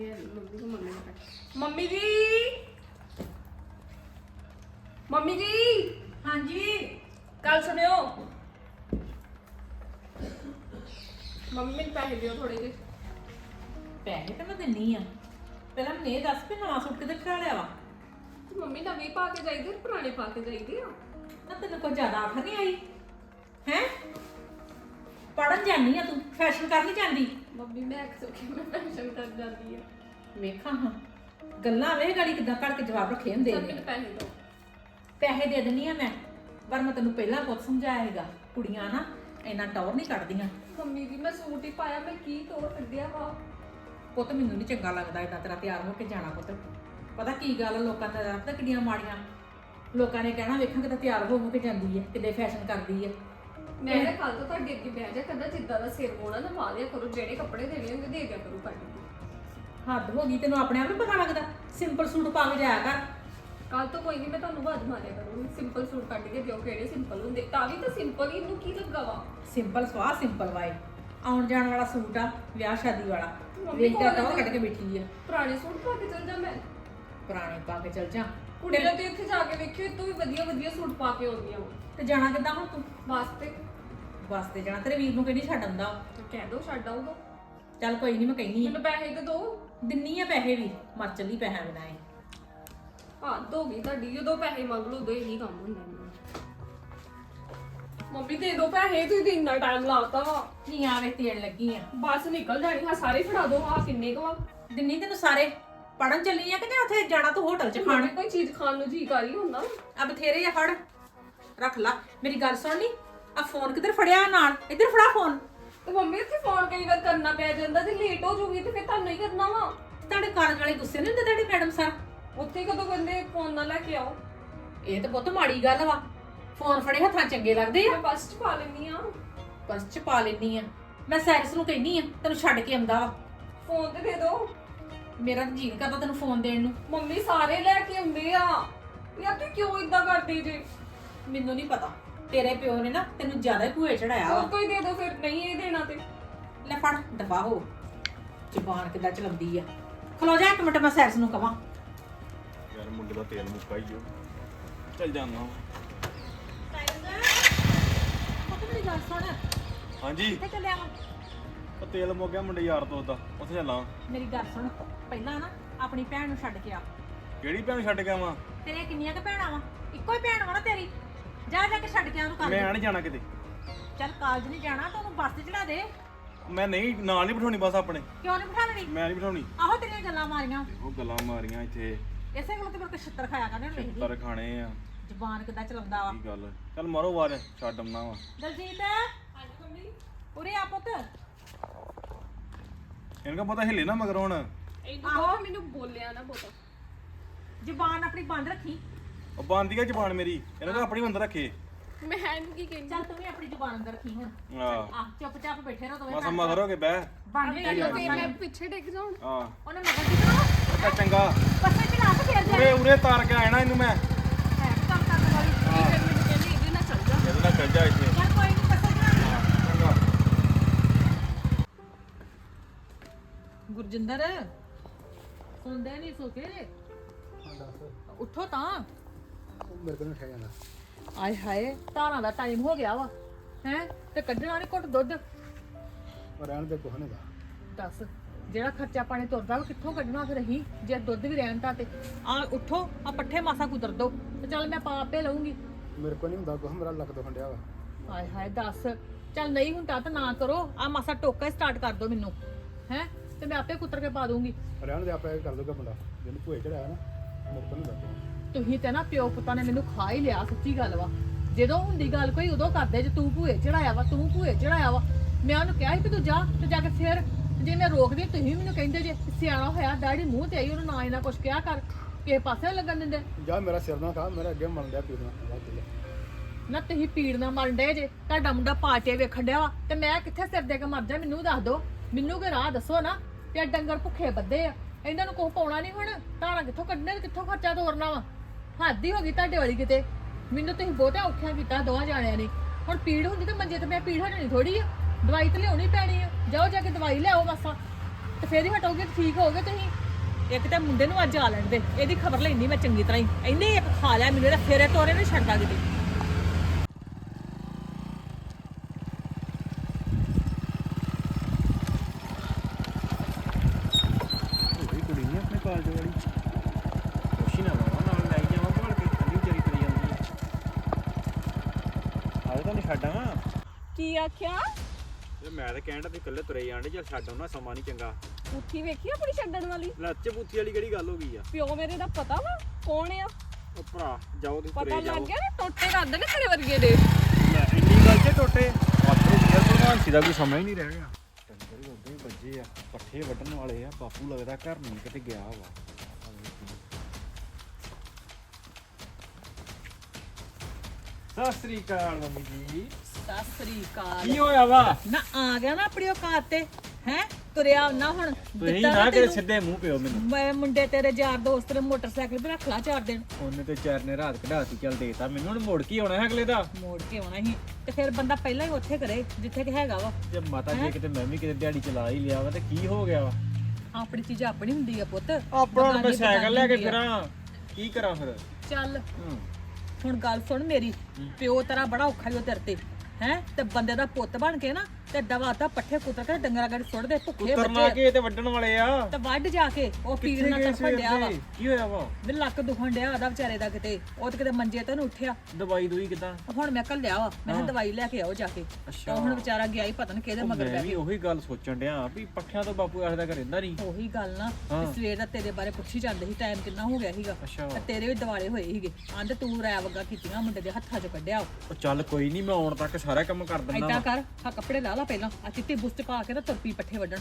ਨੀ ਮੰਮੀ ਕੋਲ ਮੰਮੀ ਨੇ ਜੀ। ਮੰਮੀ ਜੀ। ਹਾਂਜੀ। ਗੱਲ ਸੁਣਿਓ। ਮੰਮੀ ਮੈਨੂੰ ਪੈਸੇ ਦਿਓ ਥੋੜੇ ਜਿਹੇ। ਪੈਸੇ ਤਾਂ ਮੈਂ ਦਿੰਨੀ ਆ। ਪਹਿਲਾਂ ਮੈਨੂੰ ਇਹ ਦੱਸ ਵੀ ਨਵਾਂ ਸੂਟ ਕਿੱਧਰ ਖਾ ਲਿਆ ਵਾ? ਤੇ ਮੰਮੀ ਨਵੀਂ ਪਾ ਕੇ ਜਾਈਦੇ ਪੁਰਾਣੇ ਪਾ ਕੇ ਜਾਈਦੇ ਆ? ਨਾ ਤੈਨੂੰ ਕੋਈ ਜ਼ਿਆਦਾ ਆਖ ਨਹੀਂ ਆਈ? ਹੈ? ਪੜਨ ਜਾਨੀ ਆ ਤੂੰ ਫੈਸ਼ਨ ਕਰ ਨਹੀਂ ਜਾਂਦੀ? ਮੰਮੀ ਮੈਂ ਅਕਸਰ ਕਿ ਮੈਂ ਫੈਸ਼ਨ ਕਰ ਜਾਂਦੀ ਆ। ਵੇਖਾਂ ਹਾਂ ਗੱਲਾਂ ਵੇਖ ਗਾੜੀ ਕਿਦਾਂ ਕੱਢ ਕੇ ਜਵਾਬ ਰੱਖੇ ਹੁੰਦੇ ਸਭ ਨੇ ਪੈਸੇ ਦਿਓ ਪੈਸੇ ਦੇ ਦਿੰਨੀ ਆ ਮੈਂ ਪਰ ਮੈਂ ਤੈਨੂੰ ਪਹਿਲਾਂ ਬਹੁਤ ਸਮਝਾਇਆ ਹੈਗਾ ਕੁੜੀਆਂ ਨਾ ਇੰਨਾ ਟੌਰ ਨਹੀਂ ਕੱਢਦੀਆਂ। ਮੰਮੀ ਜੀ ਮੈਂ ਸੂਟ ਹੀ ਪਾਇਆ ਮੈਂ ਕੀ ਤੋੜ ਕੱਢਿਆ ਵਾ? ਪੁੱਤ ਮੈਨੂੰ ਨਹੀਂ ਚੰਗਾ ਲੱਗਦਾ ਇਦਾਂ ਤੇਰਾ ਤਿਆਰ ਹੋ ਕੇ ਜਾਣਾ ਪੁੱਤ। ਪਤਾ ਕੀ ਗੱਲ ਆ, ਲੋਕਾਂ ਦਾ ਰੱਬ ਕਿੱਡੀਆਂ ਮਾੜੀਆਂ। ਲੋਕਾਂ ਨੇ ਕਹਿਣਾ ਵੇਖਾਂ ਕਿਦਾਂ ਤਿਆਰ ਹੋ ਹੋ ਕੇ ਜਾਂਦੀ ਹੈ ਕਿੱਡੇ ਫੈਸ਼ਨ ਕਰਦੀ ਹੈ ਮੈਂ ਨਾ ਕੱਲ ਤੋਂ ਤੁਹਾਡੇ ਅੱਗੇ ਬਹਿ ਜਾ ਕਰਦਾ ਜਿੱਦਾਂ ਦਾ ਸਿਰ ਮੋਣਾ ਨਾ ਪਾ ਲਿਆ ਕਰੋ ਜਿਹੜੇ ਕੱਪੜੇ ਦੇਣੇ ਹੁੰਦੇ ਦੇ ਦਿਆ ਕਰੋ ਕੇ ਹੱਦ ਹੋ ਗਈ ਤੈਨੂੰ ਆਪਣੇ ਆਪ ਨੂੰ ਪਤਾ ਲੱਗਦਾ? ਸਿੰਪਲ ਸੂਟ ਪਾ ਕੇ ਜਾਇਆ ਕਰ। ਕੱਲ ਤੋਂ ਕੋਈ ਨਹੀਂ ਮੈਂ ਤੁਹਾਨੂੰ ਬਾਅਦ ਮਾਰਿਆ ਕਰੂੰਗੀ। ਸਿੰਪਲ ਸੂਟ ਕੱਢ ਕੇ ਦਿਓ ਕਿਹੜੇ ਸਿੰਪਲ ਹੁੰਦੇ। ਤਾਂ ਵੀ ਤਾਂ ਸਿੰਪਲ ਹੀ ਇਹਨੂੰ ਕੀ ਲੱਗਾ ਵਾ? ਸਿੰਪਲ ਸਵਾਹ ਸਿੰਪਲ ਵਾਏ। ਆਉਣ ਜਾਣ ਵਾਲਾ ਸੂਟ ਆ ਵਿਆਹ ਸ਼ਾਦੀ ਵਾਲਾ। ਮੰਮੀ ਵੇਖ ਕੋਲ ਕੱਢ ਕੇ ਬੈਠੀ ਆ। ਪੁਰਾਣੇ ਸੂਟ ਪਾ ਕੇ ਚੱਲ ਜਾ ਮੈਂ। ਪੁਰਾਣੇ ਪਾ ਕੇ ਚਲ ਜਾ। ਕੁੜੀਆਂ ਤੇ ਇੱਥੇ ਜਾ ਕੇ ਵੇਖਿਓ ਇਹ ਤੋਂ ਵੀ ਵਧੀਆ ਵਧੀਆ ਸੂਟ ਪਾ ਕੇ ਆਉਂਦੀਆਂ ਵਾ ਤੇ ਜਾਣਾ ਕਿੱਦਾਂ ਹੁਣ ਤੂੰ? ਵਾਸਤੇ ਬੱਸ ਤੇ ਜਾਣਾ ਤੇਰੇ ਵੀਰ ਨੂੰ ਕਹਿੰਦੀ ਛੱਡ ਆਉਂਦਾ? ਤੇ ਕਹਿ ਦੋ ਛੱਡ ਆਊਗਾ। ਚੱਲ ਕੋਈ ਨਹੀਂ ਮੈਂ ਕਹਿੰਦੀ ਆ। ਮੈਨੂੰ ਪੈਸੇ ਤੇ ਦਿਓ ਦਿੰਨੀ ਆ ਪੈਸੇ ਵੀ ਮਰ ਚੱਲੀ ਪੈਸਿਆਂ ਬਿਨਾਂ ਇਹ। ਹਾਂ ਦੋਗੀ ਤੁਹਾਡੀ ਜਦੋਂ ਪੈਸੇ ਮੰਗ ਲਓ ਉਦੋਂ ਇਹੀ ਕੰਮ ਹੁੰਦਾ ਇਹਨਾਂ ਦਾ। ਮੰਮੀ ਦੇ ਦੋ ਪੈਸੇ ਤੁਸੀਂ ਤੇ ਇੰਨਾ ਟਾਈਮ ਲਾਤਾ। ਵਾ ਨਹੀਂ ਆਵੇ ਤੇੜ ਲੱਗੀ ਆ ਬਸ ਨਿਕਲ ਜਾਣੀ ਹਾਂ ਸਾਰੇ ਫੜਾ ਦੋ ਹਾਂ ਕਿੰਨੇ ਕੁ ਵਾ ਦਿੰਨੀ ਤੈਨੂੰ ਸਾਰੇ? ਪੜਨ ਚੱਲੀ ਆ ਕਿ ਜਾਂ ਉੱਥੇ ਜਾਣਾ ਤੂੰ ਹੋਟਲ 'ਚ ਖਾਣ? ਕੋਈ ਚੀਜ਼ ਖਾਣ ਨੂੰ ਜੀ ਕਰ ਹੀ ਹੁੰਦਾ ਆ ਬਥੇਰੇ ਆ ਫੜ। ਰੱਖ ਲਾ। ਮੇਰੀ ਗੱਲ ਸੁਣਨੀ ਆ ਫੋਨ ਕਿੱਧਰ ਫੜਿਆ ਨਾਲ? ਇੱਧਰ ਫੜਾ ਫੋਨ। ਤੇ ਮੰਮੀ ਇੱਥੇ ਫੋਨ ਕਈ ਵਾਰ ਕਰਨਾ ਪੈ ਜਾਂਦਾ। ਜੇ ਲੇਟ ਹੋ ਜੂਗੀ ਤੇ ਫਿਰ ਤੁਹਾਨੂੰ ਹੀ ਕਰਨਾ ਵਾ। ਤੁਹਾਡੇ ਕਾਲਜ ਵਾਲੇ ਗੁੱਸੇ ਨਹੀਂ ਹੁੰਦੇ ਤੁਹਾਡੇ ਮੈਡਮ ਸਰ ਉੱਥੇ ਕਦੋਂ ਕਹਿੰਦੇ ਫੋਨ ਨਾ ਲੈ ਕੇ ਆਓ। ਇਹ ਤਾਂ ਬਹੁਤ ਮਾੜੀ ਗੱਲ ਵਾ। ਫੋਨ ਫੜੇ ਹੱਥਾਂ ਚੰਗੇ ਲੱਗਦੇ ਆ। ਮੈਂ ਬੱਸ 'ਚ ਪਾ ਲੈਣੀ ਆ ਬਸ ਚ ਪਾ ਲੈਣੀ ਆ। ਮੈਂ ਸੈਕਸ ਨੂੰ ਕਹਿੰਨੀ ਆ ਤੈਨੂੰ ਛੱਡ ਕੇ ਆਉਂਦਾ ਵਾ। ਫੋਨ ਤੇ ਦੇ ਦਿਓ ਮੇਰਾ ਤਾਂ ਕਰਦਾ ਤੈਨੂੰ ਫੋਨ ਦੇਣ ਨੂੰ। ਮੰਮੀ ਸਾਰੇ ਲੈ ਕੇ ਆਉਂਦੇ ਆ। ਯਾਰ ਤੂੰ ਕਿਉਂ ਇਦਾਂ ਕਰਦੀ ਜੇ? ਮੈਨੂੰ ਨਹੀਂ ਪਤਾ। ਤੇਰੇ ਪਿਓ ਨੇ ਨਾ ਤੈਨੂੰ ਜ਼ਿਆਦਾ ਹੀ ਭੂਏ ਚੜਾਇਆ ਵਾ। ਹੋਰ ਕੋਈ ਦੇ ਦਿਓ ਫਿਰ। ਨਹੀਂ ਇਹ ਦੇਣਾ ਤੇ। ਲੈ ਫੜ ਦਫਾ ਹੋ। ਜ਼ੁਬਾਨ ਕਿੱਦਾਂ ਚਲਾਉਂਦੀ ਆ। ਖਲੋ ਜਾ ਇੱਕ ਮਿੰਟ ਮੈਂ ਸੈਕਸ ਨੂੰ ਕਵਾਂ। ਯਾਰ ਮੁੰਡੇ ਦਾ ਤੇਲ ਮੁੱਕਾ ਹੀ ਓ ਚੱਲ ਜਾਣਾ ਹਾਂਜੀ। ਕਿੱਥੇ ਚੱਲਿਆ ਵਾ? ਉਹ ਤੇਲ ਮੁੱਕ ਗਿਆ ਮੁੰਡੇ ਯਾਰ ਦੋਸਤ ਦਾ ਉੱਥੇ ਚੱਲਾਂ। ਮੇਰੀ ਗੱਲ ਸੁਣ ਪਹਿਲਾਂ ਨਾ ਆਪਣੀ ਭੈਣ ਨੂੰ ਛੱਡ ਕੇ ਆ। ਕਿਹੜੀ ਭੈਣ ਛੱਡ ਗਿਆ ਵਾਂ ਤੇਰੀਆਂ ਕਿੰਨੀਆਂ ਕੁ ਭੈਣਾਂ ਵਾ? ਇੱਕੋ ਹੀ ਭੈਣ ਵਾ ਨਾ ਤੇਰੀ। ਜਾ ਜਾ ਕੇ ਛੱਡ ਕੇ ਆ ਉਹਨੂੰ ਕਰ ਮੈਂ ਨਹੀਂ ਜਾਣਾ ਕਿਤੇ। ਚੱਲ ਕਾਲਜ ਨਹੀਂ ਜਾਣਾ ਤਾਂ ਉਹਨੂੰ ਬੱਸ ਚੜਾ ਦੇ। ਮੈਂ ਨਹੀਂ ਨਾਲ ਨਹੀਂ ਬਿਠਾਉਣੀ ਬਸ ਆਪਣੇ। ਕਿਉਂ ਨਹੀਂ ਬਿਠਾ ਲੈਣੀ? ਮੈਂ ਨਹੀਂ ਬਿਠਾਉਣੀ। ਆਹੋ ਤੇਰੀਆਂ ਗੱਲਾਂ ਮਾਰੀਆਂ। ਉਹ ਗੱਲਾਂ ਮਾਰੀਆਂ ਇੱਥੇ। ਇਸੇ ਗੱਲ ਤੇ ਮੇਰੇ ਕੋ ਛਿੱਤਰ ਖਾਇਆ ਕਰਨੇ ਵੇਖਦੀ ਪਰ ਖਾਣੇ ਆ। ਜ਼ੁਬਾਨ ਕਿੱਦਾਂ ਚਲਾਉਂਦਾ ਵਾ। ਕੀ ਗੱਲ ਚੱਲ ਮਾਰੋ ਵਾਰ ਛੱਡ ਆਉਣਾ ਵਾ। ਦਲਜੀਤ। ਹਾਂਜੀ ਮੰਮੀ। ਉਰੇ ਆ ਪੁੱਤ। ਇਹਨਾਂ ਕਾ ਪਤਾ ਹਿੱਲੇ ਨਾ ਮਗਰ ਹੁਣ। ਇਹਨੂੰ ਕਹੋ ਮੈਨੂੰ ਬੋਲਿਆ ਨਾ ਬਹੁਤਾ। ਜ਼ੁਬਾਨ ਆਪਣੀ ਬੰਦ ਰੱਖੀ। ਉਹ ਬੰਦੀ ਆ ਜ਼ਬਾਨ ਮੇਰੀ। ਇਹਨਾਂ ਕਾ ਆਪਣੀ ਬੰਦ ਰੱਖੇ। ਮੈਂ ਇਹਨੂੰ ਕੀ ਕਹਿੰਦੀ ਚੱਲ ਤੂੰ ਵੀ ਆਪਣੀ ਜ਼ੁਬਾਨ ਅੰਦਰ ਰੱਖੀ ਹੁਣ। ਆ ਆ ਚੁੱਪ ਚਾਪ ਬੈਠੇ ਰਹੋ ਦੋਵੇਂ ਮਸ ਭੈਣ ਮਗਰ ਹੋ ਕੇ ਬਹਿ। ਗਈ ਗੱਲ ਤੇ ਮੈਂ ਪਿੱਛੇ ਡਿੱਗ ਜਾਉਂ ਆ ਉਹਨੇ ਮਗਰ ਦੀ ਕਰੋ। ਅੱਛਾ ਚੰਗਾ। ਬੱਸੇ ਚ ਲਾ ਕੇ ਫੇਰ ਜਾ। ਉਰੇ ਉਰੇ ਤਾਰ ਕੇ ਆਣਾ ਇਹਨੂੰ ਮੈਂ। ਹੈ ਕੰਮ ਕਰਨ ਵਾਲੀ ਫਿਰ ਮੈਨੂੰ ਕਹਿੰਦੀ ਇਹਦੇ ਨਾਲ ਚੱਲ ਜਾ। ਇਹਦੇ ਨਾਲ ਚੱਲ ਜਾ ਇੱਥੇ। ਗੁਰਜਿੰਦਰ ਸੁਣਦੇ ਨਹੀਂ ਸੁਕੇ ਉੱਠੋ ਤਾਂ। ਮੇਰੇ ਕੋਲ ਉਠਿਆ ਜਾਂਦਾ। ਆਏ ਹਾਏ ਧਾਰਾਂ ਦਾ ਟਾਈਮ ਹੋ ਗਿਆ ਵਾ। ਹੈ? ਤੇ ਕੱਢਣਾ ਨਹੀਂ ਘੁੱਟ ਦੁੱਧ। ਰਹਿਣ ਦੇ ਕੋਹ ਨਹੀਂਗਾ ਦੱਸ ਜਿਹੜਾ ਖਰਚਾ ਪਾਣੀ ਤੁਰਦਾ ਉਹ ਕਿੱਥੋਂ ਕੱਢਣਾ ਫਿਰ ਅਸੀਂ? ਜੇ ਦੁੱਧ ਵੀ ਰਹਿਣ ਤਾਂ ਤੇ। ਆ ਉੱਠੋ ਆ ਪੱਠੇ ਮਾਸਾ ਕੁਦਰ ਦੋ। ਤੇ ਚੱਲ ਮੈਂ ਪਾ ਆਪੇ ਲਊਂਗੀ। ਮੇਰੇ ਕੋਲ ਨਹੀਂ ਹੁੰਦਾ ਕੋਹ ਮੇਰਾ ਲੱਕ ਤੋਂ ਖੰਡਿਆ ਵਾ। ਹਾਏ ਹਾਏ ਦੱਸ। ਚੱਲ ਨਹੀਂ ਹੁੰਦਾ ਤਾਂ ਨਾ ਕਰੋ। ਆ ਮਾਸਾ ਟੋਕਾ ਸਟਾਰਟ ਕਰ ਦੋ ਮੈਨੂੰ। ਹੈ? ਤੇ ਮੈਂ ਆਪੇ ਕੁੱਤਰ ਕੇ ਪਾ ਦੂੰਗੀ। ਰਹਿਣ ਦੇ ਆਪੇ ਕਰ ਦੂਗਾ ਮੁੰਡਾ। ਜਿਹਨੂੰ ਭੂਏ ਚੜਾਇਆ ਨਾ ਕੋਲ ਨਹੀਂ ਹੁੰਦਾ ਤੁਸੀਂ ਤੇ ਨਾ ਪਿਓ ਪੁੱਤਾਂ ਨੇ ਮੈਨੂੰ ਖਾ ਹੀ ਲਿਆ ਸੱਚੀ ਗੱਲ ਵਾ। ਜਦੋਂ ਹੁੰਦੀ ਗੱਲ ਕੋਈ ਉਦੋਂ ਕਰਦੇ ਜੇ ਤੂੰ ਭੂਏ ਚੜਾਇਆ ਵਾ ਤੂੰ ਭੂਏ ਚੜਾਇਆ ਵਾ। ਮੈਂ ਉਹਨੂੰ ਕਿਹਾ ਸੀ ਕਿ ਤੂੰ ਜਾ ਤੇ ਜਾ ਕੇ ਫੇਰ ਜੇ ਮੈਂ ਰੋਕਦੀ ਤੁਸੀਂ ਮੈਨੂੰ ਕਹਿੰਦੇ ਜੇ ਸਿਆਣਾ ਹੋਇਆ ਡੈਡੀ ਮੂੰਹ ਤੇ ਆਈ ਉਹਨੂੰ ਨਾ ਇਹਨਾਂ ਕੁਛ ਕਿਹਾ ਕਰ। ਕਿਸੇ ਪਾਸੇ ਨੀ ਲੱਗਣ ਦਿੰਦੇ। ਜਾ ਮੇਰਾ ਸਿਰ ਨਾ ਖਾ ਮੇਰਾ ਅੱਗੇ ਮਲ ਲਿਆ ਪੀਣਾ ਨਾ ਤੁਸੀਂ ਪੀੜ ਨਾ ਮਰਨ ਡੇ ਜੇ ਤੁਹਾਡਾ ਮੁੰਡਾ ਪਾਟੇ ਵੇਖਣ ਡਿਆ ਵਾ ਤੇ ਮੈਂ ਕਿੱਥੇ ਸਿਰ ਦੇ ਕੇ ਮਰ ਜਾ ਮੈਨੂੰ ਦੱਸ ਦੋ ਮੈਨੂੰ ਕਿ ਰਾਹ ਦੱਸੋ ਨਾ। ਤੇ ਡੰਗਰ ਭੁੱਖੇ ਬੱਦੇ ਆ। ਇਹਨਾਂ ਨੂੰ ਕੁਛ ਪਾਉਣਾ ਨਹੀਂ ਹੁਣ। ਧਾਰਾਂ ਕਿੱਥੋਂ ਕੱਢਣੇ ਤੇ ਕਿੱਥੋਂ ਖਰਚਾ ਤੋਰਨਾ ਵਾ? ਹੱਦ ਹੀ ਹੋ ਗਈ ਤੁਹਾਡੇ ਵਾਲੀ ਕਿਤੇ। ਮੈਨੂੰ ਤੁਸੀਂ ਬਹੁਤਾ ਔਖਿਆ ਕੀਤਾ ਦੋਹਾਂ ਜਾਣਿਆਂ ਨੇ। ਹੁਣ ਪੀੜ ਹੁੰਦੀ ਤੇ ਮੰਜੇ ਤੇ ਮੈਂ ਪੀੜ ਹਟਣੀ ਥੋੜੀ ਆ। ਦਵਾਈ ਤੇ ਲਿਆਉਣੀ ਪੈਣੀ ਆ। ਜਾਓ ਜਾ ਕੇ ਦਵਾਈ ਲਿਆਓ ਬਸ ਤੇ ਫੇਰ ਹੀ ਹਟੋਗੇ ਤੇ ਠੀਕ ਹੋਗੇ ਤੁਸੀਂ। ਇੱਕ ਤਾਂ ਮੁੰਡੇ ਨੂੰ ਅੱਜ ਆ ਲੈਣ ਦੇ। ਇਹਦੀ ਖਬਰ ਲੈਣੀ ਮੈਂ ਚੰਗੀ ਤਰ੍ਹਾਂ ਹੀ। ਇਹਨੇ ਇੱਕ ਖਾ ਲਿਆ ਮੈਨੂੰ, ਇਹਦਾ ਫੇਰੇ ਤੋਰੇ ਨਹੀਂ ਛੱਡਦਾ ਕਿਤੇ ਕੋਈ ਕੁੜੀ ਨਹੀਂ ਆਪਣੇ ਕਾਲਜ ਵਾਲੀ ਕੋਸ਼ੀ ਨਾ ਲਾਵਾ ਨਾਲ ਲੈ ਜਾਵਾਂ ਭਾਲ ਕੇ ਕੱਲੀ ਵਿਚਾਰੀ ਤੁਰੀ ਜਾਂਦੀ ਹੈ ਆਲੇ ਤਾਂ ਨਹੀਂ ਛੱਡਾਂ ਕੀ ਆਖਿਆ? ਤੇ ਮੈਂ ਤਾਂ ਕਹਿਣ ਦਾ ਵੀ ਇਕੱਲੇ ਤੁਰੇ ਜਾਂਦੇ ਚੱਲ ਛੱਡ ਆਉਣਾ ਸਮਾਂ ਨਹੀਂ ਚੰਗਾ। ਉੱਠੀ ਵੇਖੀ ਆਪਣੀ ਛੱਡਣ ਵਾਲੀ? ਲੱਚ ਬੂਥੀ ਵਾਲੀ ਕਿਹੜੀ ਗੱਲ ਹੋ ਗਈ ਆ? ਪਿਓ ਮੇਰੇ ਦਾ ਪਤਾ ਵਾ ਕੌਣ ਆ? ਉਹ ਭਰਾ ਜਾਓ ਤੁਸੀਂ ਪਤਾ ਤੁਰੇ ਲੱਗ ਜਾਓ। ਗਿਆ ਨਾ ਟੋਟੇ ਕਰਦੇ ਨੇ ਤੇਰੇ ਵਰਗੇ ਦੇ। ਲੈ ਇੰਨੀ ਗੱਲ ਤੇ ਟੋਟੇ। ਆਪਣੇ ਵੀਰ ਭਗਵਾਨ ਦਾ ਕੋਈ ਸਮਾਂ ਹੀ ਨਹੀਂ ਰਹਿ ਗਿਆ। ਟੰਗਰ ਵੱਜੇ ਆ ਪੱਠੇ ਵੱਢਣ ਵਾਲੇ ਆ ਬਾਪੂ ਲੱਗਦਾ ਘਰ ਨਹੀਂ ਕਿਤੇ ਗਿਆ ਵਾ। ਸਤਿ ਸ੍ਰੀ ਅਕਾਲ ਮੰਮੀ ਜੀ। ਸਤਿ ਸ੍ਰੀ ਅਕਾਲ। ਕੀ ਹੋਇਆ ਵਾ? ਨਾ ਆ ਗਿਆ ਨਾ ਆਪਣੀ ਔਕਾਤ ਤੇ ਹੈ? ਤੁਰਿਆ ਨਾ ਹੁਣ ਤੁਸੀਂ ਦਿੱਤਾ ਨਾ ਨਾ ਕਿ ਤੈਨੂੰ। ਸਿੱਧੇ ਮੂੰਹ ਪਿਓ ਮੈਨੂੰ। ਮੈਂ ਮੁੰਡੇ ਤੇਰੇ ਯਾਰ ਦੋਸਤ ਨੇ ਮੋਟਰਸਾਈਕਲ ਤੇ ਰੱਖ ਲਾ ਚਾਰ ਦਿਨ। ਉਹਨੇ ਤੇ ਚਾਰ ਨੇ ਰਾਤ ਕਢਾਤੀ ਚੱਲ ਦੇਤਾ ਮੈਨੂੰ ਹੁਣ ਮੋੜ ਕੀ ਆਉਣਾ ਹੈ ਅਗਲੇ ਦਾ? ਮੋੜ ਕੇ ਆਉਣਾ ਸੀ ਤੇ ਫਿਰ ਬੰਦਾ ਪਹਿਲਾਂ ਹੀ ਉੱਥੇ ਕਰੇ ਜਿੱਥੇ ਕਿ ਹੈਗਾ ਵਾ। ਜੇ ਮਾਤਾ ਜੀ ਕਿਤੇ ਮੈਂ ਵੀ ਕਿਤੇ ਦਿਹਾੜੀ ਚਲਾ ਹੀ ਲਿਆ ਵਾ ਤੇ ਕੀ ਹੋ ਗਿਆ ਵਾ? ਆਪਣੀ ਚੀਜ਼ ਆਪਣੀ ਹੁੰਦੀ ਆ ਪੁੱਤ। ਆਪਣਾ ਹੁਣ ਮੈਂ ਸਾਈਕਲ ਲੈ ਕੇ। ਫਿਰਾਂ। ਕੀ ਕਰਾਂ ਫਿਰ? ਚੱਲ ਹੂੰ। ਹੁਣ ਗੱਲ ਸੁਣ ਮੇਰੀ। ਪਿਓ ਤੇਰਾ ਬੜਾ ਔਖਾ ਹੀ ਉਹ ਤੇਰੇ ਤੇ ਹੈ? ਤੇ ਬੰਦੇ ਦਾ ਪੁੱਤ ਬਣ ਕੇ ਨਾ ਤੇ ਦਵਾ ਤਾਂ ਪੱਠੇ ਕੁੱਤਰ ਕੇ ਡੰਗਰਾਂ ਗੜ ਸੁੱਟ ਦੇ ਭੁੱਖੇ ਉਤਰਨਾ ਬੱਚੇ। ਕੀ ਤੇ ਵੱਢਣ ਵਾਲੇ ਆ। ਤੇ ਵੱਢ ਜਾ ਕੇ ਉਹ ਪੀੜ ਨਾਲ ਤੜਫਣ ਡਿਆ ਵਾ? ਕੀ ਹੋਇਆ ਵਾ? ਵੀ ਲੱਕ ਦੁਖਣ ਡਿਆ ਉਹਦਾ ਵਿਚਾਰੇ ਦਾ ਕਿਤੇ। ਉਹ ਤੇ ਕਿਤੇ ਮੰਜੇ ਤੇ ਨੂੰ ਉੱਠਿਆ। ਦਵਾਈ ਦੂਈ ਕਿਦਾਂ? ਹੁਣ ਮੈਂ ਕੱਲਿਆ ਵਾ। ਮੈਂ ਕਿਹਾ ਦਵਾਈ ਲੈ ਕੇ ਆਓ ਜਾ ਕੇ। ਉਹ ਹੁਣ ਵਿਚਾਰਾ ਗਿਆ ਹੀ ਪਤਾ ਨਹੀਂ ਕਿਹਦੇ ਮਗਰ ਮੈਂ ਪੈ ਵੀ ਗਿਆ। ਉਹੀ ਗੱਲ ਸੋਚਣ ਡਿਆ ਵੀ ਪੱਖਿਆਂ ਤੋਂ ਬਾਪੂ ਆਖਦਾ ਰਹਿੰਦਾ ਨਹੀਂ ਉਹੀ ਗੱਲ ਨਾ ਹਾਂ। ਵੀ ਸਵੇਰ ਦਾ ਤੇਰੇ ਬਾਰੇ ਪੁੱਛੀ ਜਾਂਦੇ ਸੀ ਟਾਈਮ ਕਿੰਨਾ ਹੋ ਗਿਆ ਸੀਗਾ। ਅੱਛਾ। ਤੇ ਤੇਰੇ ਵੀ ਦਿਵਾਲੇ ਹੋਏ ਸੀਗੇ। ਆਂਦੇ ਤੂੰ ਰੈ ਵਗਾ ਕੀਤੀਆਂ ਮੁੰਡੇ ਦੇ ਹੱਥਾਂ 'ਚ ਕੱਢਿਆ। ਉਹ ਚੱਲ ਕੋਈ ਨਹੀਂ ਮੈਂ ਆਉਣ ਤੱਕ ਸਾਰਾ ਕੰਮ ਕਰ ਦਿੰਦਾ ਐਦਾਂ ਕਰ ਆ ਕੱਪੜੇ ਲਾ ਲਾ। ਪਹਿਲਾਂ। ਆ ਚਿੱਟੀ ਬੁਸਟ ਪਾ ਕੇ ਨਾ ਤੁਰਪੀ ਪੱਠੇ ਵੱਢਣ।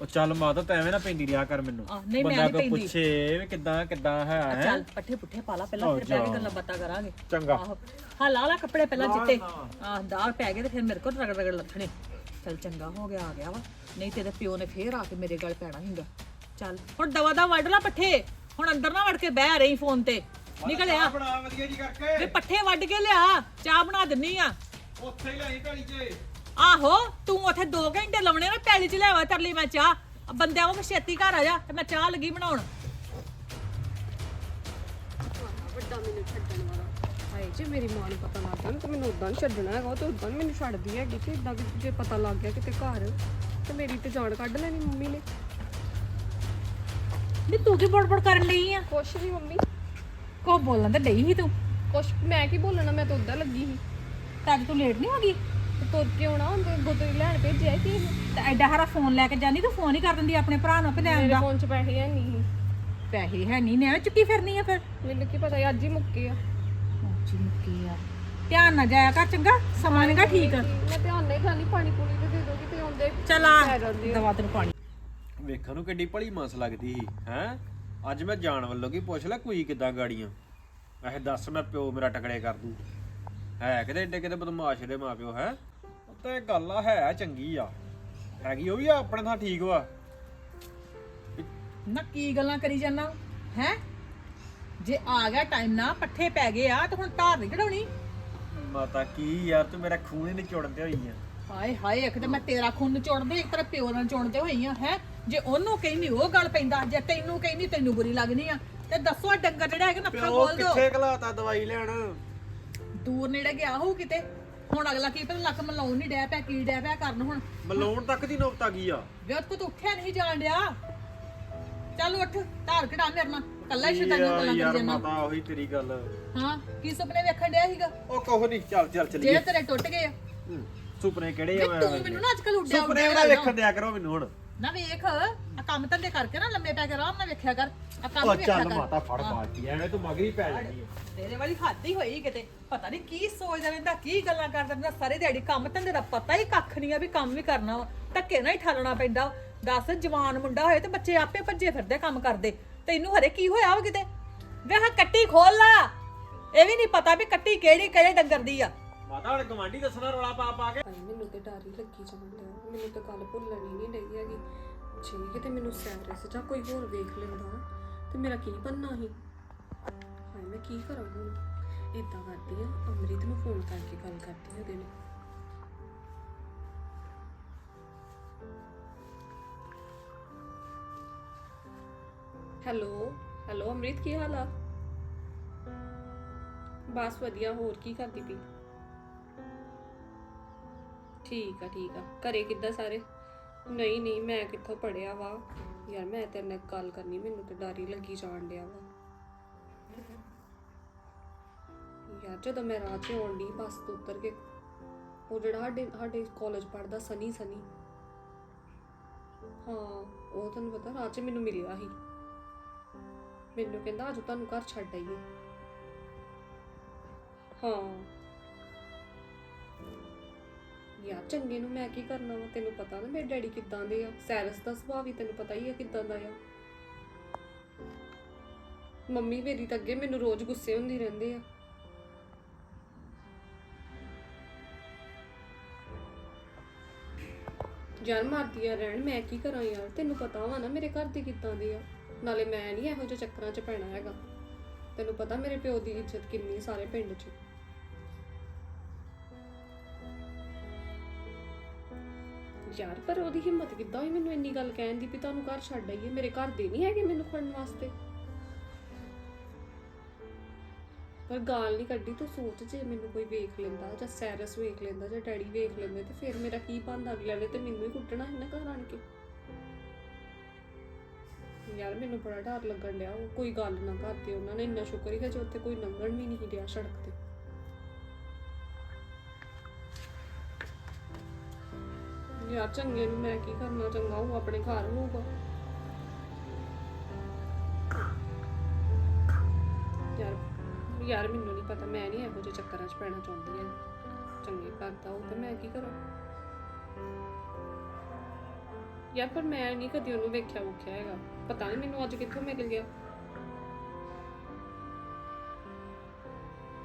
ਉਹ ਚੱਲ ਮਾਤਾ ਤਾਂ ਐਵੇਂ ਨਾ ਪੈਂਦੀ ਰਿਆ ਕਰ ਮੈਨੂੰ। ਆਹ, ਨਹੀਂ, ਮੈਂ ਬੰਦਾ ਨੀ ਕੋ ਪੈਂਦੀ। ਪੁੱਛੇ ਵੀ ਕਿੱਦਾਂ ਕਿੱਦਾਂ ਹੈ। ਆ ਹੈ ਚੱਲ ਪੱਠੇ ਪੁੱਠੇ ਪਾ ਲਾ ਪਹਿਲਾਂ ਫਿਰ ਬਹਿ ਕੇ ਗੱਲਾਂ ਬਾਤਾਂ ਕਰਾਂਗੇ। ਚੰਗਾ। ਆਹੋ। ਹਾਂ ਲਾ ਲਾ ਕੱਪੜੇ ਪਹਿਲਾਂ ਲਾ ਚਿੱਟੇ। ਲਾ। ਆਹ ਦਾਲ ਪੈ ਗਏ ਤੇ ਫਿਰ ਮੇਰੇ ਕੋਲ ਰਗੜ ਰਗੜ ਲੱਥਣੇ। ਚੱਲ ਚੰਗਾ ਹੋ ਗਿਆ ਆ ਗਿਆ ਵਾ। ਨਹੀਂ ਤੇਰੇ ਪਿਓ ਨੇ ਫੇਰ ਆ ਕੇ ਮੇਰੇ ਗਲ ਪੈਣਾ ਹੀਗਾ ਚੱਲ ਹੁਣ ਦਵਾ ਦਾ ਵੱਢ ਲਾ ਪੱਠੇ। ਹੁਣ ਅੰਦਰ ਨਾ ਵੜ ਕੇ ਬਹਿ ਰਹੀ ਫੋਨ ਤੇ। ਨਿਕਲਿਆ ਬਣਾ ਵਧੀਆ ਜੀ ਕਰਕੇ। ਵੀ ਪੱਠੇ ਵੱਢ ਕੇ ਲਿਆ ਚਾਹ ਬਣਾ ਦਿੰਨੀ ਆ। ਉੱਥੇ ਹੀ ਲਈ ਢਾਲੀ 'ਚ ਆਹੋ ਤੂੰ ਉੱਥੇ 2 ਘੰਟੇ ਲਾਉਣੇ ਨਾ ਪੈਲੀ ਚ ਲੈਵਾ ਤਰਲੀ ਮੈਂ ਚਾਹ। ਬੰਦਿਆਂ ਵਾਂਗ ਛੇਤੀ ਘਰ ਆ ਜਾ ਤੇ ਮੈਂ ਚਾਹ ਲੱਗੀ ਬਣਾਉਣ। ਵੱਡਾ ਮੈਨੂੰ ਛੱਡਣ ਵਾਲਾ। ਹਾਏ ਜੇ ਮੇਰੀ ਮਾਂ ਨੂੰ ਪਤਾ ਲੱਗ ਗਿਆ ਨਾ ਤੇ ਮੈਨੂੰ ਉਦਾਂ ਨਹੀਂ ਛੱਡਣਾ ਹੈਗਾ ਉਹ ਤੇ ਉਦਾਂ ਨੀ ਮੈਨੂੰ ਛੱਡਦੀ ਹੈਗੀ ਤੇ ਇਦਾਂ ਵੀ ਜੇ ਪਤਾ ਲੱਗ ਗਿਆ ਕਿਤੇ ਘਰ ਤੇ ਮੇਰੀ ਤੇ ਜਾਨ ਕੱਢ ਲੈਣੀ ਮੰਮੀ ਨੇ। ਨੀ ਤੂੰ ਕੀ ਬੜਬੜ ਕਰਨ ਲਈ ਆ? ਕੁਛ ਵੀ ਮੰਮੀ। ਕੋ ਬੋਲਣ ਤੇ ਡਈ ਸੀ ਤੂੰ? ਕੁਛ ਮੈਂ ਕੀ ਬੋਲਣਾ ਮੈਂ ਤਾਂ ਉਦਾਂ ਲੱਗੀ ਸੀ। ਤਾਂ ਅੱਜ ਤੂੰ ਲੇਟ ਨਹੀਂ ਹੋ ਗਈ? ਤੁਰ ਕੇ ਆਉਣਾ ਹੁੰਦੇ ਗੋਤੇ ਲੈਣ ਭੇਜਿਆ ਕੀ ਤੇ ਐਡਾ ਹਰਾ ਫੋਨ ਲੈ ਕੇ ਜਾਂਦੀ ਤੂੰ ਫੋਨ ਹੀ ਕਰ ਦਿੰਦੀ ਆਪਣੇ ਭਰਾ ਨੂੰ ਲੈ ਮੇਰੇ ਆਉਂਦਾ। ਫੋਨ 'ਚ ਪੈਸੇ ਹੈ ਨਹੀਂ। ਪੈਸੇ ਹੈ ਨਹੀਂ ਨੇ ਚੁੱਕੀ ਫਿਰਨੀ ਆ ਫਿਰ। ਮੈਨੂੰ ਕੀ ਪਤਾ ਅੱਜ ਹੀ ਮੁੱਕੇ ਆ। ਅੱਛੀ ਮੁੱਕੀ ਆ। ਧਿਆਨ ਨਾ ਜਾਇਆ ਕਰ ਚੰਗਾ? ਸਮਾਂ ਨਹੀਂਗਾ ਠੀਕ ਮੈਂ ਧਿਆਨ ਨਹੀਂ ਖਾਣੀ ਪਾਣੀ ਪੂਣੀ ਤੇ ਦੇ ਦੋ ਕਿਤੇ ਆਉਂਦੇ। ਚਲ ਆ। ਦਵਾ ਤੈਨੂੰ ਪਾਣੀ। ਵੇਖਣ ਨੂੰ ਕਿੱਡੀ ਭਲੀ ਮਸ ਲੱਗਦੀ ਸੀ ਹੈ? ਅੱਜ ਮੈਂ ਜਾਣ ਵੱਲੋਂ ਕੀ ਪੁੱਛ ਲੈ ਕੋਈ ਕਿਦਾਂ ਗਾੜੀਆਂ? ਇਹ ਦੱਸ ਮੈਂ ਪਿਓ ਮੇਰਾ ਟਕੜੇ ਕਰ ਦੂ। ਹੈ ਕਿਤੇ ਏਡੇ ਕਿਤੇ ਬਦਮਾਸ਼ ਦੇ ਮਾਪਿਓ ਹੈ? ਤੇ ਗੱਲ ਆ ਹੈ ਚੰਗੀ ਆ। ਹੈਗੀ ਉਹ ਵੀ ਆ, ਆਪਣੇ ਥਾਂ ਠੀਕ ਵਾ। ਨਾ ਕੀ ਗੱਲਾਂ ਕਰੀ ਜਾਂਦਾ ਹੈ? ਜੇ ਆ ਗਿਆ ਟਾਈਮ ਨਾ ਪੱਠੇ ਪੈ ਗਏ ਆ ਤੇ ਹੁਣ ਧਾਰ ਨਹੀਂ ਕਢਾਉਣੀ ਮਾਤਾ ਕੀ ਯਾਰ ਤੂੰ ਮੇਰਾ ਖੂਨ ਹੀ ਤੇ ਹੋਈ ਆ। ਹਾਏ ਹਾਏ ਇੱਕ ਤੇ ਮੈਂ ਤੇਰਾ ਖੂਨ ਨਿਚੋੜਦੇ ਇੱਕ ਤੇਰੇ ਪਿਓ ਨਾਲ ਚੋਣਦੇ ਹੋਈ ਆ ਹੈ? ਜੇ ਉਹਨੂੰ ਕਹਿੰਦੀ ਉਹ ਗੱਲ ਪੈਂਦਾ ਜੇ ਤੈਨੂੰ ਕਹਿੰਦੀ ਤੈਨੂੰ ਬੁਰੀ ਲੱਗਣੀ ਆ। ਤੇ ਦੱਸੋ ਆ ਡੰਗਰ ਜਿਹੜਾ ਹੈਗਾ ਨੱਥਾ ਪਿਓ ਖੋਲ ਦਿਓ। ਕਿੱਥੇ ਘਲਾਤਾ ਦਵਾਈ ਲੈਣ? ਦੂਰ ਨੇੜੇ ਗਿਆ ਹੋਊ ਕਿਤੇ। ਹੁਣ ਅਗਲਾ ਕੀ ਪਤਾ ਲੱਕ ਮਲਾਉਣ ਨਹੀਂ ਡਿਆ ਪਿਆ ਕੀ ਡਿਆ ਪਿਆ ਕਰਨ ਹੁਣ। ਮਲਾਉਣ ਤੱਕ ਦੀ ਨੌਬਤ ਆ ਗਈ ਆ? ਵੇ ਤੂੰ ਉੱਠਿਆ ਨਹੀਂ ਜਾਣ ਡਿਆ। ਚੱਲ ਉੱਠ ਧਾਰ ਕਢਾ ਮੇਰੇ ਨਾਲ। ਕੱਲਾ ਹੀ ਸ਼ੈਤਾਨੀ ਗੱਲਾਂ ਕਰੀ ਯਾਰ ਜਾਂਦਾ। ਮਾਤਾ ਉਹੀ ਤੇਰੀ ਗੱਲ। ਹਾਂ ਕੀ ਸੁਪਨੇ ਵੇਖਣ ਡਿਆ ਸੀਗਾ? ਉਹ ਕਹੋ ਨਹੀਂ ਚੱਲ ਚੱਲ ਚੱਲੀਏ। ਜਿਹੜੇ ਤੇਰੇ ਟੁੱਟ ਗਏ ਆ। ਸੁਪਨੇ ਕਿਹੜੇ ਆ ਵੀ ਤੂੰ ਮੈਨੂੰ ਨਾ ਅੱਜਕੱਲ ਉੱਡਿਆ ਸੁਪਨੇ ਉਹਦਾ। ਵੇਖਣ ਦਿਆ ਕਰੋ ਮੈਨੂੰ ਹੁਣ। ਨਾ ਵੇਖ ਆ ਕੰਮ ਧੰਦੇ ਕਰਕੇ ਨਾ ਲੰਮੇ ਪੈ ਕੇ ਆਰਾਮ ਨਾਲ ਵੇਖਿਆ ਕਰ। ਆ ਕੰਮ ਉਹ ਵੇਖਿਆ ਚੱਲ ਕਰ। ਮਾਤਾ ਫੜ ਪਾਤੀ ਐਵੇਂ ਤੂੰ ਮਗਰੀ ਪੈ ਜਾਣੀ ਆ। ਤੇਰੇ ਵਾਲੀ ਹੱਦ ਹੀ ਹੋਈ ਕਿਤੇ। ਪਤਾ ਨਹੀਂ ਕੀ ਸੋਚਦਾ ਰਹਿੰਦਾ ਕੀ ਗੱਲਾਂ ਕਰਦਾ ਰਹਿੰਦਾ। ਸਾਰੇ ਦਿਹਾੜੀ ਕੰਮ ਧੰਦੇ ਦਾ ਪਤਾ ਹੀ ਕੱਖ ਨਹੀਂ ਆ ਵੀ ਕੰਮ ਵੀ ਕਰਨਾ ਵਾ। ਧੱਕੇ ਨਾਲ ਹੀ ਠਾਲਣਾ ਪੈਂਦਾ ਦੱਸ ਜਵਾਨ ਮੁੰਡਾ ਹੋਏ ਤੇ ਬੱਚੇ ਆਪੇ ਭੱਜੇ ਫਿਰਦੇ ਕੰਮ ਕਰਦੇ। ਤੈਨੂੰ ਹਰੇ ਕੀ ਹੋਇਆ ਵਾ ਕਿਤੇ? ਵੇ ਹਾਂ ਕੱਟੀ ਖੋਲ ਲਾ। ਇਹ ਵੀ ਨਹੀਂ ਪਤਾ ਵੀ ਕੱਟੀ ਕਿਹੜੀ ਕਿਹੜੇ ਡੰਗਰ ਦੀ ਆ। ਮਾਤਾ ਗਵਾਂਢੀ ਦੱਸਣਾ ਰੌਲਾ ਪਾ ਪਾ ਕੇ। ਹਾਏ ਮੈਨੂੰ ਤੇ ਡਰ ਹੀ ਲੱਗੀ ਜਾਂਦਾ ਮੈਨੂੰ ਤਾਂ ਗੱਲ ਭੁੱਲਣੀ ਨਹੀਂ ਡਈ ਹੈਗੀ। ਜੇ ਕਿਤੇ ਮੈਨੂੰ ਸੈਰਸ ਜਾਂ ਕੋਈ ਹੋਰ ਵੇਖ ਲੈਂਦਾ, ਤੇ ਮੇਰਾ ਕੀ ਬਣਨਾ ਸੀ? ਹਾਏ, ਮੈਂ ਕੀ ਕਰਾਂ ਹੁਣ? ਇਦਾਂ ਕਰਦੀ ਆ, ਅੰਮ੍ਰਿਤ ਨੂੰ ਫੋਨ ਕਰਕੇ ਗੱਲ ਕਰਦੀ ਆ ਉਹਦੇ ਨਾਲ ਹੈਲੋ ਹੈਲੋ, ਅੰਮ੍ਰਿਤ, ਕੀ ਹਾਲ ਆ? ਬਸ ਵਧੀਆ, ਹੋਰ ਕੀ ਕਰਦੀ ਪਈ? ਠੀਕ ਆ ਠੀਕ ਆ। ਘਰੇ ਕਿੱਦਾਂ ਸਾਰੇ? ਨਹੀਂ ਨਹੀਂ, ਮੈਂ ਕਿੱਥੋਂ ਪੜਿਆ ਵਾ? ਯਾਰ ਮੈਂ ਤੇਰੇ ਨਾਲ ਗੱਲ ਕਰਨੀ, ਮੈਨੂੰ ਤੇ ਡਰ ਹੀ ਲੱਗੀ ਜਾਣ ਡਿਆ ਵਾ। ਯਾਰ ਜਦੋਂ ਮੈਂ ਰਾਹ 'ਚ ਆਉਣ ਡਈ ਬੱਸ ਤੋਂ ਉਤਰ ਕੇ, ਉਹ ਜਿਹੜਾ ਸਾਡੇ ਸਾਡੇ ਕਾਲਜ ਪੜਦਾ ਸਨੀ ਸਨੀ। ਹਾਂ, ਉਹ ਤੁਹਾਨੂੰ ਪਤਾ ਰਾਹ 'ਚ ਮੈਨੂੰ ਮਿਲਿਆ ਸੀ। ਮੈਨੂੰ ਕਹਿੰਦਾ ਅੱਜ ਤੁਹਾਨੂੰ ਘਰ ਛੱਡ ਆਈਏ। ਹਾਂ। ਯਾਰ ਚੰਗੇ ਨੂੰ ਮੈਂ ਕੀ ਕਰਨਾ ਵਾ? ਤੈਨੂੰ ਪਤਾ ਨਾ ਮੇਰੇ ਡੈਡੀ ਕਿੱਦਾਂ ਦੇ ਆ। ਸੈਰਸ ਦਾ ਸੁਭਾਅ ਵੀ ਤੈਨੂੰ ਪਤਾ ਹੀ ਆ ਕਿੱਦਾਂ ਦਾ ਆ। ਮੰਮੀ ਮੇਰੀ ਤਾਂ ਅੱਗੇ ਮੈਨੂੰ ਰੋਜ਼ ਗੁੱਸੇ ਹੁੰਦੀ ਰਹਿੰਦੇ ਆ। ਯਾਰ ਮਾਰਦੀਆਂ ਰਹਿਣ, ਮੈਂ ਕੀ ਕਰਾਂ ਯਾਰ? ਤੈਨੂੰ ਪਤਾ ਵਾ ਨਾ ਮੇਰੇ ਘਰ ਦੇ ਕਿੱਦਾਂ ਦੇ ਆ। ਨਾਲੇ ਮੈਂ ਨਹੀਂ ਇਹੋ ਜਿਹੇ ਚੱਕਰਾਂ 'ਚ ਪੈਣਾ ਹੈਗਾ। ਤੈਨੂੰ ਪਤਾ ਮੇਰੇ ਪਿਓ ਦੀ ਇੱਜ਼ਤ ਕਿੰਨੀ ਸਾਰੇ ਪਿੰਡ 'ਚ। ਯਾਰ, ਪਰ ਉਹਦੀ ਹਿੰਮਤ ਕਿੱਦਾਂ ਹੋਈ ਮੈਨੂੰ ਇੰਨੀ ਗੱਲ ਕਹਿਣ ਦੀ ਵੀ ਤੁਹਾਨੂੰ ਘਰ ਛੱਡ ਆਈਏ? ਮੇਰੇ ਘਰ ਦੇ ਨਹੀਂ ਹੈਗੇ ਮੈਨੂੰ ਖੜਨ ਵਾਸਤੇ। ਪਰ ਗਾਲ ਨਹੀਂ ਕੱਢੀ, ਤੂੰ ਸੋਚ ਜੇ ਮੈਨੂੰ ਕੋਈ ਵੇਖ ਲੈਂਦਾ ਜਾਂ ਸੈਰਸ ਵੇਖ ਲੈਂਦਾ ਜਾਂ ਡੈਡੀ ਵੇਖ ਲੈਂਦੇ ਤੇ ਫਿਰ ਮੇਰਾ ਕੀ ਬਣਦਾ? ਅਗਲੇ ਨੇ ਤੇ ਮੈਨੂੰ ਹੀ ਕੁੱਟਣਾ ਸੀ ਨਾ ਘਰ ਆਣ ਕੇ। ਯਾਰ, ਮੈਨੂੰ ਬੜਾ ਡਰ ਲੱਗਣ ਡਿਆ। ਉਹ ਕੋਈ ਗੱਲ ਨਾ ਕਰਦੇ, ਉਹਨਾਂ ਨੇ ਇੰਨਾ ਸ਼ੁਕਰ ਹੀ ਹੈ ਜੇ ਉੱਥੇ ਕੋਈ ਲੰਘਣ ਵੀ ਨਹੀਂ ਡਿਆ ਸੜਕ ਤੇ। ਯਾਰ ਚੰਗੇ ਨੂੰ ਮੈਂ ਕੀ ਕਰਨਾ, ਚੰਗਾ ਉਹ ਆਪਣੇ ਘਰ ਹੋਊਗਾ। ਯਾਰ ਯਾਰ ਮੈਨੂੰ ਨਹੀਂ ਪਤਾ, ਮੈਂ ਨਹੀਂ ਇਹੋ ਜਿਹੇ ਚੱਕਰਾਂ 'ਚ ਪੈਣਾ ਚਾਹੁੰਦੀ ਹਾਂ ਚੰਗੇ ਕਰਦਾ ਉਹ ਤੇ ਮੈਂ ਕੀ ਕਰਾਂ? ਯਾਰ, ਪਰ ਮੈਂ ਨਹੀਂ ਕਦੀ ਉਹਨੂੰ ਵੇਖਿਆ ਵੁਖਿਆ ਹੈਗਾ। ਪਤਾ ਨਹੀਂ ਮੈਨੂੰ ਅੱਜ ਕਿੱਥੋਂ ਮਿਲ ਗਿਆ।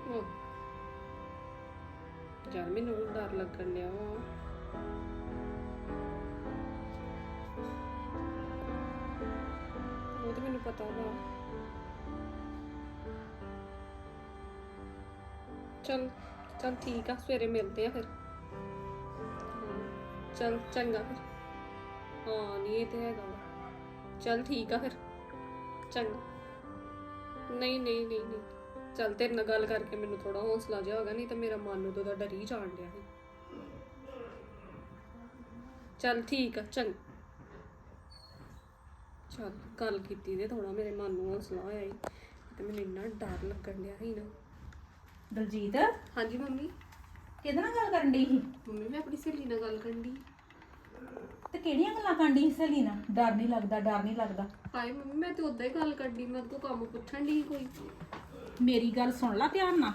ਉਹ ਯਾਰ, ਮੈਨੂੰ ਡਰ ਲੱਗਣ ਡਿਆ ਵਾ। ਉਹ ਤਾਂ ਮੈਨੂੰ ਪਤਾ ਵਾ। ਚਲ ਚਲ ਠੀਕ ਆ, ਸਵੇਰੇ ਮਿਲਦੇ ਆ ਫਿਰ। ਚਲ, ਚੰਗਾ ਫਿਰ। ਹਾਂ, ਨਹੀਂ, ਇਹ ਤੇ ਹੈਗਾ ਵਾ। ਚਲ ਠੀਕ ਆ ਫਿਰ। ਚੰਗਾ। ਨਹੀਂ ਨਹੀਂ ਨਹੀਂ ਨਹੀਂ। ਚਲ ਤੇਰੇ ਨਾਲ ਗੱਲ ਕਰਕੇ ਮੈਨੂੰ ਥੋੜਾ ਹੌਸਲਾ ਜਿਹਾ ਹੋਗਾ ਨਹੀਂ ਤਾਂ ਮੇਰਾ ਮਨ ਉਦੋਂ ਦਾ ਡਰ ਹੀ ਜਾਣ ਡਿਆ ਸੀ। ਚਲ ਠੀਕ ਆ, ਚੰਗਾ। ਚਲ ਗੱਲ ਕੀਤੀ ਤੇ ਥੋੜਾ ਮੇਰੇ ਮਨ ਨੂੰ ਹੌਸਲਾ ਹੋਇਆ ਹੀ ਤੇ ਮੈਨੂੰ ਇੰਨਾ ਡਰ ਲੱਗਣ ਡਿਆ ਸੀ ਨਾ। ਦਲਜੀਤ? ਹਾਂਜੀ ਮੰਮੀ। ਕਿਹਦੇ ਨਾਲ ਗੱਲ ਕਰਨ ਦੀ ਸੀ? ਮੰਮੀ ਮੈਂ ਆਪਣੀ ਸਹੇਲੀ ਨਾਲ ਗੱਲ ਕਰਨ ਦੀ ਤੇ ਕਿਹੜੀਆਂ ਗੱਲਾਂ ਕਰਨ ਦੀ ਸਹੇਲੀ ਨਾਲ? ਡਰ ਨਹੀਂ ਲੱਗਦਾ ਡਰ ਨਹੀਂ ਲੱਗਦਾ। ਹਾਏ ਮੰਮੀ ਮੈਂ ਤੇ ਉਦਾਂ ਹੀ ਗੱਲ ਕਰਦੀ ਮੈਂ ਕੋ ਕੰਮ ਪੁੱਛਣ ਦੀ ਕੋਈ। ਮੇਰੀ ਗੱਲ ਸੁਣ ਲੈ ਧਿਆਨ ਨਾਲ।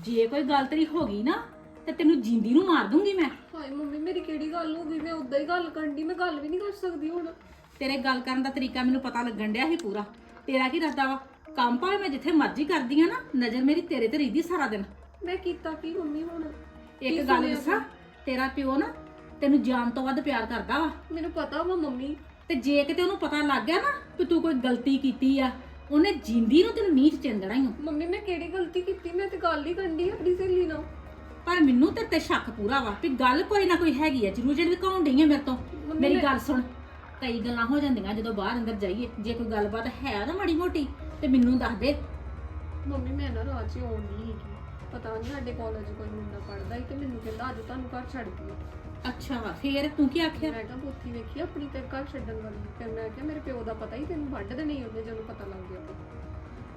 ਜੇ ਕੋਈ ਗੱਲ ਤੇਰੀ ਹੋ ਗਈ ਨਾ ਤੇ ਤੈਨੂੰ ਜਿੰਦੀ ਨੂੰ ਮਾਰ ਦੂੰਗੀ ਮੈਂ। ਹਾਏ ਮੰਮੀ ਮੇਰੀ ਕਿਹੜੀ ਗੱਲ ਹੋ ਗਈ? ਮੈਂ ਉਦਾਂ ਹੀ ਗੱਲ ਕਰਨ ਦੀ ਮੈਂ ਗੱਲ ਵੀ ਨਹੀਂ ਕਰ ਸਕਦੀ ਹੁਣ। ਤੇਰੇ ਗੱਲ ਕਰਨ ਦਾ ਤਰੀਕਾ ਮੈਨੂੰ ਪਤਾ ਲੱਗਣ ਡਿਆ ਸੀ ਪੂਰਾ। ਤੇਰਾ ਕੀ ਰੱਦਾ ਵਾ? ਕੰਮ ਭਾਵੇਂ ਮੈਂ ਜਿੱਥੇ ਮਰਜ਼ੀ ਕਰਦੀ ਆ ਨਾ ਨਜ਼ਰ ਮੇਰੀ ਤੇਰੇ ਤੇ ਰਹਿੰਦੀ ਸਾਰਾ ਦਿਨ। ਮੈਂ ਕੀਤਾ ਕੀ ਮੰਮੀ ਹੁਣ? ਇੱਕ ਕੀ ਗੱਲ ਦੱਸਾਂ ਤੇਰਾ ਪਿਓ ਨਾ ਤੈਨੂੰ ਜਾਨ ਤੋਂ ਵੱਧ ਪਿਆਰ ਕਰਦਾ ਵਾ। ਮੈਨੂੰ ਪਤਾ ਵਾ ਮੰਮੀ। ਤੇ ਜੇ ਕਿਤੇ ਉਹਨੂੰ ਪਤਾ ਲੱਗ ਗਿਆ ਨਾ ਕਿ ਤੂੰ ਕੋਈ ਗਲਤੀ ਕੀਤੀ ਆ ਉਹਨੇ ਜਿੰਦੀ ਨੂੰ ਤੈਨੂੰ ਨੀਚ ਚਿੰਦਣਾ ਹੀ। ਮੰਮੀ ਮੈਂ ਕਿਹੜੀ ਗਲਤੀ ਕੀਤੀ? ਮੈਂ ਤੇ ਗੱਲ ਹੀ ਕਰਦੀ ਆਪਣੀ ਸਹੇਲੀ ਨਾਲ। ਪਰ ਮੈਨੂੰ ਤੇ ਤੇ ਸ਼ੱਕ ਪੂਰਾ ਵਾ ਵੀ ਗੱਲ ਕੋਈ ਨਾ ਕੋਈ ਹੈਗੀ ਆ ਜ਼ਰੂਰ ਜਿਹੜੀ ਡਈ ਆ ਮੇਰੇ ਤੋਂ। ਮੇਰੀ ਗੱਲ ਸੁਣ। ਕਈ ਗੱਲਾਂ ਹੋ ਜਾਂਦੀਆਂ ਜਦੋਂ ਬਾਹਰ ਅੰਦਰ ਜਾਈਏ। ਜੇ ਕੋਈ ਗੱਲਬਾਤ ਹੈ ਨਾ ਮਾੜੀ ਮੋਟੀ ਤੇ ਮੈਨੂੰ ਦੱਸ ਦੇ। ਮੰਮੀ ਮੈਂ ਨਾ ਹੀ ਆਉਣ ਹੈਗੀ ਪਤਾ ਨਹੀਂ ਸਾਡੇ ਕਾਲਜ ਕੋਈ ਮੁੰਡਾ ਪੜਦਾ ਸੀ ਤੇ ਮੈਨੂੰ ਕਹਿੰਦਾ ਅੱਜ ਤੁਹਾਨੂੰ ਘਰ ਛੱਡ ਦਿਓ ਅੱਛਾ ਫੇਰ ਤੂੰ ਕੀ ਆਖਿਆ? ਮੈਂ ਕਿਹਾ ਬੁੱਥੀ ਵੇਖੀ ਆਪਣੀ ਤੇ ਘਰ ਛੱਡਣ ਵਾਲੀ। ਫਿਰ ਮੈਂ ਕਿਹਾ ਮੇਰੇ ਪਿਓ ਦਾ ਪਤਾ ਹੀ ਤੈਨੂੰ ਵੱਢ ਦੇਣੀ ਉਹਨੇ ਜਦੋਂ ਪਤਾ ਲੱਗ ਗਿਆ ਤੇ।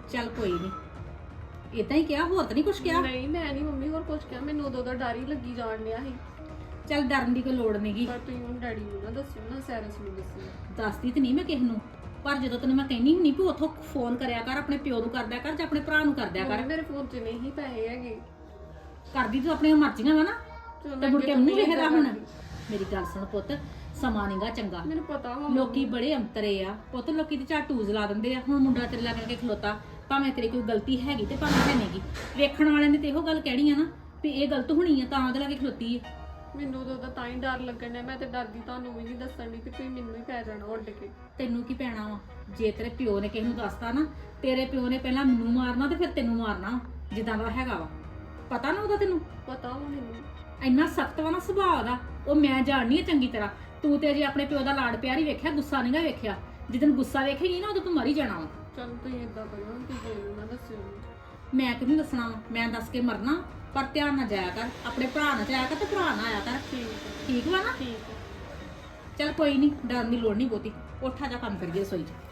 ਚੱਲ ਕੋਈ ਨਹੀਂ ਇਦਾਂ ਹੀ ਕਿਹਾ ਹੋਰ ਤਾਂ ਨਹੀਂ ਕੁਝ ਕਿਹਾ? ਨਹੀਂ ਮੈਂ ਨਹੀਂ ਮੰਮੀ ਹੋਰ ਕੁਝ ਕਿਹਾ। ਮੈਨੂੰ ਉਦੋਂ ਦਾ ਡਰ ਹੀ ਲੱਗੀ ਜਾਣ ਡਿਆ ਸੀ। ਚੱਲ ਡਰਨ ਦੀ ਕੋਈ ਲੋੜ ਨਹੀਂਗੀ ਪਰ ਤੁਸੀਂ ਹੁਣ ਡੈਡੀ ਨੂੰ ਨਾ ਦੱਸਿਓ ਨਾ ਸੈਰਸ ਨੂੰ ਦੱਸਿਓ। ਦੱਸਦੀ ਤੇ ਨਹੀਂ ਮੈਂ ਕਿਸ ਨੂੰ। ਪਰ ਜਦੋਂ ਤੈਨੂੰ ਮੈਂ ਕਹਿੰਦੀ ਹੁੰਨੀ ਵੀ ਉਥੋਂ ਫੋਨ ਕਰਿਆ ਕਰ ਆਪਣੇ ਪਿਓ ਨੂੰ ਕਰਦਿਆ ਕਰ ਜਾਂ ਆਪਣੇ ਭਰਾ ਨੂੰ ਕਰਦਿਆ ਕਰ। ਮੰਮੀ, ਮੇਰੇ ਫੋਨ 'ਚ ਨਹੀਂ ਪੈਸੇ ਹੈਗੇ। ਕਰਦੀ ਤੂੰ ਆਪਣੀਆਂ ਮਰਜ਼ੀਆਂ ਵਾ ਨਾ। ਚਲੋ ਤੇ ਮੁੜ ਕੇ ਅੱਗੇ ਤੋਂ ਮੂੰਹ ਨਹੀਂ ਵੇਖਦਾ ਏਦਾਂ ਹੁਣ। ਮੇਰੀ ਗੱਲ ਸੁਣ ਪੁੱਤ ਸਮਾਂ ਨੀਗਾ ਚੰਗਾ। ਮੈਨੂੰ ਪਤਾ ਵਾ ਲੋਕੀ ਬੜੇ ਅੰਤਰੇ ਆ। ਪੁੱਤ ਲੋਕੀ ਤੇ ਝਾਟੂਜ਼ ਲਾ ਦਿੰਦੇ ਆ। ਹੁਣ ਮੁੰਡਾ ਤੇਰੇ ਲਾਗੇ ਕੇ ਖਲੋਤਾ? ਭਾਵੇਂ ਤੇਰੀ ਕੋਈ ਗਲਤੀ ਹੈਗੀ ਤੇ ਭਾਵੇਂ ਹੈ ਨਹੀਂਗੀ ਵੇਖਣ ਵਾਲਿਆਂ ਨੇ ਤੇ ਇਹੋ ਗੱਲ ਕਹਿਣੀ ਆ ਨਾ ਵੀ ਇਹ ਗਲਤ ਹੋਣੀ ਆ ਤਾਂ ਉਹਦੇ ਲਾਗੇ ਖਲੋਤੀ ਆ। ਮੈਨੂੰ ਉਦੋਂ ਦਾ ਤਾਂ ਹੀ ਡਰ ਲੱਗਣ ਡਿਆ ਮੈਂ ਤੇ ਡਰਦੀ ਤੁਹਾਨੂੰ ਵੀ ਨਹੀਂ ਦੱਸਣ ਦੀ ਕਿ ਤੁਸੀਂ ਮੈਨੂੰ ਹੀ ਪੈ ਜਾਣਾ ਉੱਡ ਕੇ। ਤੈਨੂੰ ਕੀ ਪੈਣਾ ਵਾ? ਜੇ ਤੇਰੇ ਪਿਓ ਨੇ ਕਿਸੇ ਨੂੰ ਦੱਸਤਾ ਨਾ ਤੇਰੇ ਪਿਓ ਨੇ ਪਹਿਲਾਂ ਮੈਨੂੰ ਮਾਰਨਾ ਤੇ ਫਿਰ ਤੈਨੂੰ ਮਾਰਨਾ ਜਿੱਦਾਂ ਦਾ ਹੈਗਾ ਵਾ। ਪਤਾ ਨਾ ਉਹਦਾ ਤੈਨੂੰ? ਪਤਾ ਵਾ ਮੈਨੂੰ। ਇੰਨਾ ਸਖਤ ਵਾ ਨਾ ਸੁਭਾਅ ਦਾ ਉਹ ਮੈਂ ਜਾਣਨੀ ਆ ਚੰਗੀ ਤਰ੍ਹਾਂ। ਤੂੰ ਤੇ ਜੇ ਆਪਣੇ ਪਿਓ ਦਾ ਲਾੜ ਪਿਆਰ ਹੀ ਵੇਖਿਆ ਗੁੱਸਾ ਨਹੀਂਗਾ ਵੇਖਿਆ। ਜਦੋਂ ਗੁੱਸਾ ਵੇਖੇਗੀ ਨਾ ਉਦੋਂ ਤੂੰ ਮਰੀ ਜਾਣਾ ਵਾ। ਚੱਲ ਤੁਸੀਂ ਇਦਾਂ ਕਰੋ ਕਿ ਬੋਲੋ ਨਾ ਦੱਸਿਓ। ਮੈਂ ਕਿਹਨੂੰ ਦੱਸਣਾ ਵਾ? ਮੈਂ ਦੱਸ ਕੇ ਮਰਨਾ ਪਰ ਧਿਆਨ ਨਾ ਜਾਇਆ ਕਰ ਆਪਣੇ ਭਰਾ ਨਾਲ ਜਾਇਆ ਕਰ ਤੇ ਭਰਾ ਨਾਲ ਆਇਆ ਕਰ। ਠੀਕ ਹੈ। ਠੀਕ ਵਾ ਨਾ? ਠੀਕ ਹੈ। ਚੱਲ ਕੋਈ ਨਹੀਂ ਡਰਨ ਦੀ ਲੋੜ ਨਹੀਂ ਬਹੁਤੀ ਉੱਠਾ ਜਾ ਕੰਮ ਕਰੀਏ ਰਸੋਈ 'ਚ।